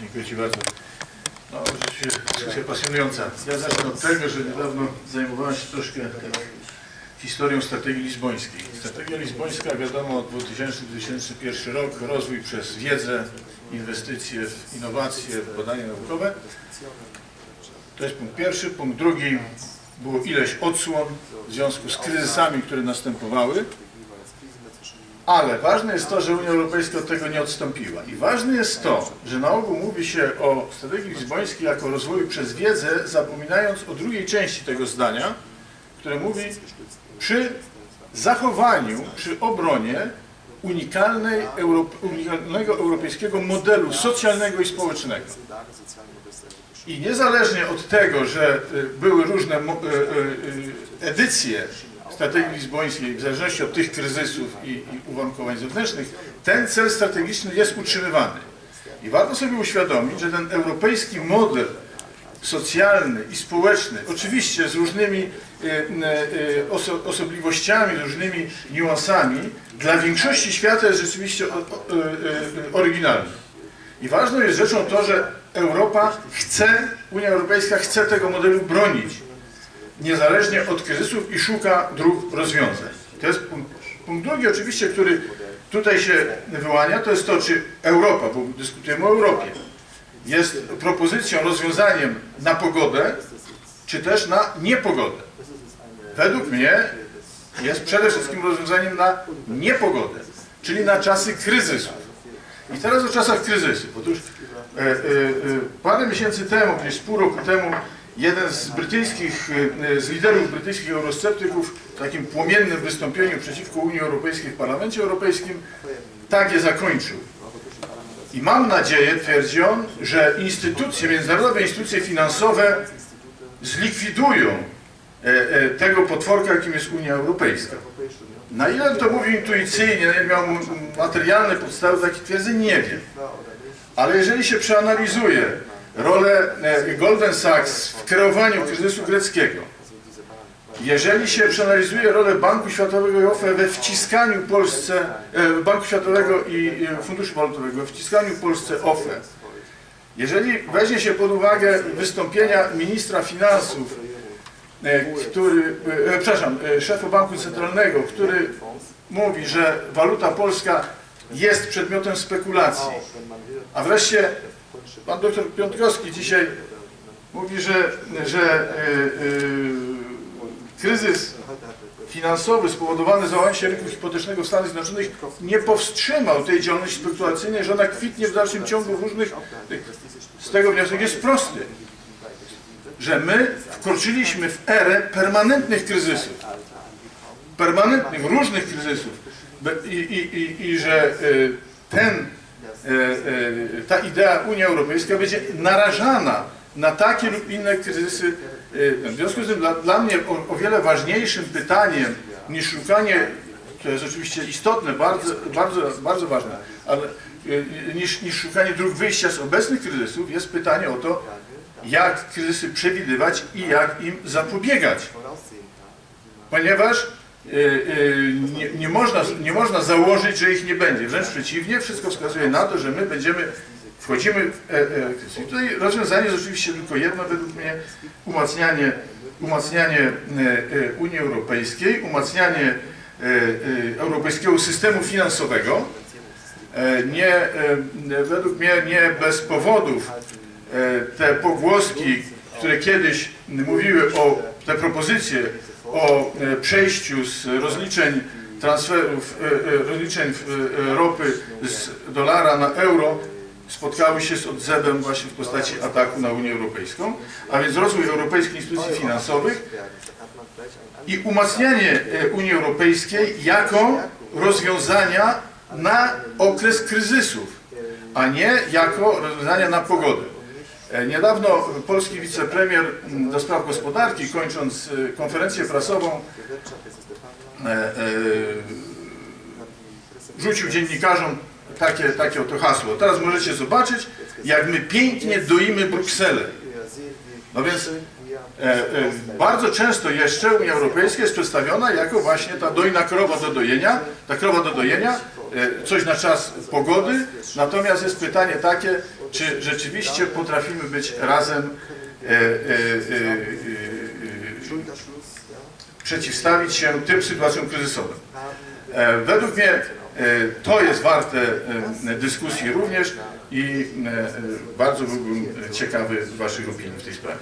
Dziękuję Ci bardzo. No, rzeczywiście dyskusja pasjonująca. Ja zacznę od tego, że niedawno zajmowałem się troszkę tak, historią strategii lizbońskiej. Strategia lizbońska, wiadomo, 2000-2001 rok, rozwój przez wiedzę, inwestycje w innowacje, w badania naukowe. To jest punkt pierwszy. Punkt drugi, było ileś odsłon w związku z kryzysami, które następowały. Ale ważne jest to, że Unia Europejska od tego nie odstąpiła. I ważne jest to, że na ogół mówi się o strategii lizbońskiej jako rozwoju przez wiedzę, zapominając o drugiej części tego zdania, które mówi przy zachowaniu, przy obronie unikalnej, unikalnego europejskiego modelu socjalnego i społecznego. I niezależnie od tego, że y, były różne y, y, edycje strategii lizbońskiej, w zależności od tych kryzysów i, i uwarunkowań zewnętrznych, ten cel strategiczny jest utrzymywany. I warto sobie uświadomić, że ten europejski model socjalny i społeczny, oczywiście z różnymi y, y, oso, osobliwościami, z różnymi niuansami, dla większości świata jest rzeczywiście y, oryginalny. I ważną jest rzeczą to, że Europa chce, Unia Europejska chce tego modelu bronić, niezależnie od kryzysów i szuka dróg rozwiązań. To jest punkt, punkt drugi oczywiście, który tutaj się wyłania, to jest to, czy Europa, bo dyskutujemy o Europie, jest propozycją, rozwiązaniem na pogodę, czy też na niepogodę. Według mnie jest przede wszystkim rozwiązaniem na niepogodę, czyli na czasy kryzysów. I teraz o czasach kryzysu. Otóż e, e, e, parę miesięcy temu, gdzieś pół roku temu, jeden z brytyjskich, e, z liderów brytyjskich eurosceptyków w takim płomiennym wystąpieniu przeciwko Unii Europejskiej w Parlamencie Europejskim tak je zakończył. I mam nadzieję, twierdzi on, że instytucje, międzynarodowe instytucje finansowe zlikwidują e, e, tego potworka, jakim jest Unia Europejska. Na ile on to mówi intuicyjnie, na ile miał materialne podstawy takich twierdzeń, nie wiem. Ale jeżeli się przeanalizuje rolę e, Goldman Sachs w kreowaniu kryzysu greckiego, jeżeli się przeanalizuje rolę Banku Światowego i OFE we wciskaniu Polsce, e, Banku Światowego i e, Funduszu Walutowego, we wciskaniu Polsce OFE, jeżeli weźmie się pod uwagę wystąpienia ministra finansów, który, przepraszam, szefa Banku Centralnego, który mówi, że waluta polska jest przedmiotem spekulacji, a wreszcie pan doktor Piątkowski dzisiaj mówi, że, że e, e, kryzys finansowy spowodowany załamem się rynku hipotecznego w Stanach Zjednoczonych nie powstrzymał tej działalności spekulacyjnej, że ona kwitnie w dalszym ciągu w różnych... Z tego wniosek jest prosty, że my wkroczyliśmy w erę permanentnych kryzysów. Permanentnych, różnych kryzysów. I, i, i, i że y, ten, ta idea Unia Europejska będzie narażana na takie lub inne kryzysy. Y, W związku z tym dla, dla mnie o, o wiele ważniejszym pytaniem niż szukanie, to jest oczywiście istotne, bardzo, bardzo, bardzo ważne, ale niż, niż szukanie dróg wyjścia z obecnych kryzysów jest pytanie o to, jak kryzysy przewidywać i jak im zapobiegać. Ponieważ nie, nie, można, nie można założyć, że ich nie będzie. Wręcz przeciwnie, wszystko wskazuje na to, że my będziemy, wchodzimy w e, e. I tutaj rozwiązanie jest oczywiście tylko jedno według mnie, umacnianie, umacnianie e, e, Unii Europejskiej, umacnianie europejskiego systemu finansowego. Nie, według mnie nie bez powodów te pogłoski, które kiedyś mówiły o te propozycje o e, przejściu z rozliczeń transferów, e, e, rozliczeń ropy z dolara na euro spotkały się z odzewem właśnie w postaci ataku na Unię Europejską, a więc rozwój europejskich instytucji finansowych i umacnianie Unii Europejskiej jako rozwiązania na okres kryzysów, a nie jako rozwiązania na pogodę. E, Niedawno polski wicepremier m, do spraw gospodarki, kończąc e, konferencję prasową, e, e, rzucił dziennikarzom takie, takie oto hasło. Teraz możecie zobaczyć, jak my pięknie doimy Brukselę. No więc bardzo często jeszcze Unia Europejska jest przedstawiona jako właśnie ta dojna krowa do dojenia, ta krowa do dojenia, coś na czas pogody, natomiast jest pytanie takie, czy rzeczywiście potrafimy być razem, e, e, e, e, e, przeciwstawić się tym sytuacjom kryzysowym. E, Według mnie to jest warte dyskusji również i bardzo byłbym ciekawy Waszych opinii w tej sprawie.